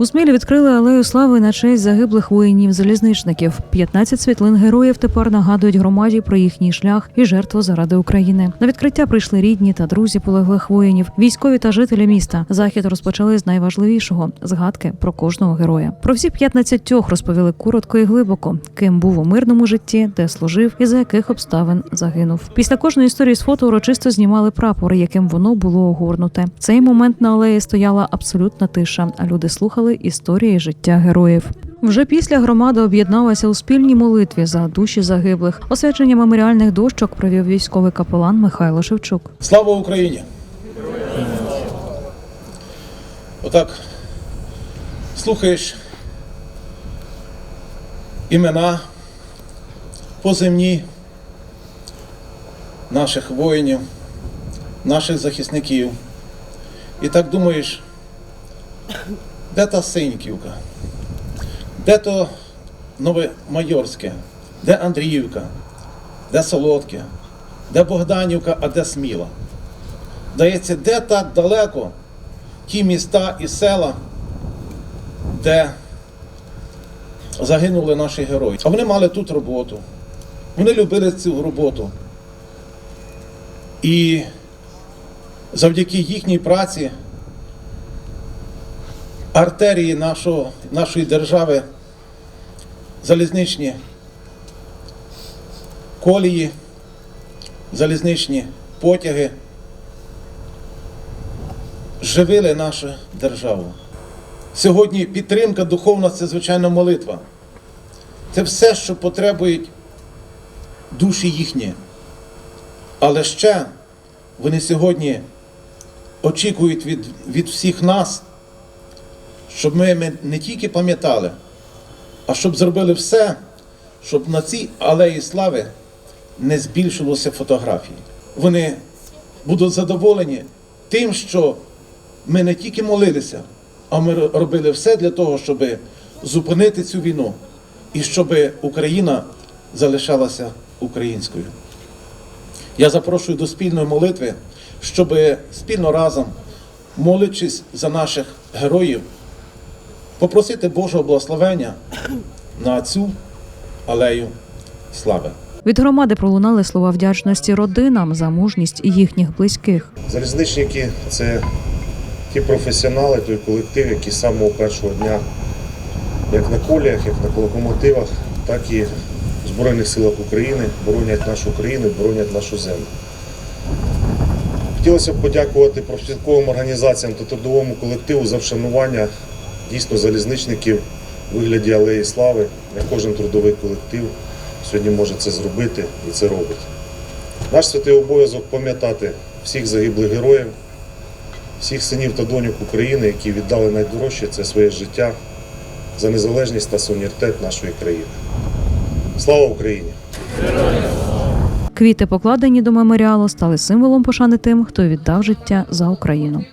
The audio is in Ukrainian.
У Смілі відкрили алею слави на честь загиблих воїнів-залізничників. 15 світлин героїв тепер нагадують громаді про їхній шлях і жертву заради України. На відкриття прийшли рідні та друзі полеглих воїнів, військові та жителі міста. Захід розпочали з найважливішого згадки про кожного героя. Про всі 15 розповіли коротко і глибоко, ким був у мирному житті, де служив і за яких обставин загинув. Після кожної історії з фото урочисто знімали прапор, яким воно було огорнуте. Цей момент на алеї стояла абсолютна тиша, а люди слухали історії життя героїв. Вже після громада об'єдналася у спільній молитві за душі загиблих. Освячення меморіальних дощок провів військовий капелан Михайло Шевчук. Слава Україні! Отак слухаєш імена поземні наших воїнів, наших захисників. І так думаєш, де та Синьківка? Де то Новомайорське? Де Андріївка? Де Солодке? Де Богданівка, а де Сміла? Здається, де так далеко ті міста і села, де загинули наші герої. А вони мали тут роботу. Вони любили цю роботу. І завдяки їхній праці артерії нашого, нашої держави, залізничні колії, залізничні потяги живили нашу державу. Сьогодні підтримка духовна це звичайно молитва. Це все, що потребують душі їхні. Але ще вони сьогодні очікують від, від всіх нас, щоб ми, ми не тільки пам'ятали, а щоб зробили все, щоб на цій алеї слави не збільшилося фотографії. Вони будуть задоволені тим, що ми не тільки молилися, а ми робили все для того, щоб зупинити цю війну і щоб Україна залишалася українською. Я запрошую до спільної молитви, щоб спільно разом, молячись за наших героїв, попросити Божого благословення на цю алею слави. Від громади пролунали слова вдячності родинам за мужність їхніх близьких. Залізничники це ті професіонали, той колектив, який з самого першого дня, як на коліях, як на локомотивах, так і в Збройних силах України боронять нашу країну, боронять нашу землю. Хотілося б подякувати профспілковим організаціям та трудовому колективу за вшанування дійсно залізничників у вигляді Алеї Слави. Не кожен трудовий колектив сьогодні може це зробити і це робить. Наш святий обов'язок пам'ятати всіх загиблих героїв, всіх синів та доньок України, які віддали найдорожче це своє життя за незалежність та суверенітет нашої країни. Слава Україні! Квіти, покладені до меморіалу, стали символом пошани тим, хто віддав життя за Україну.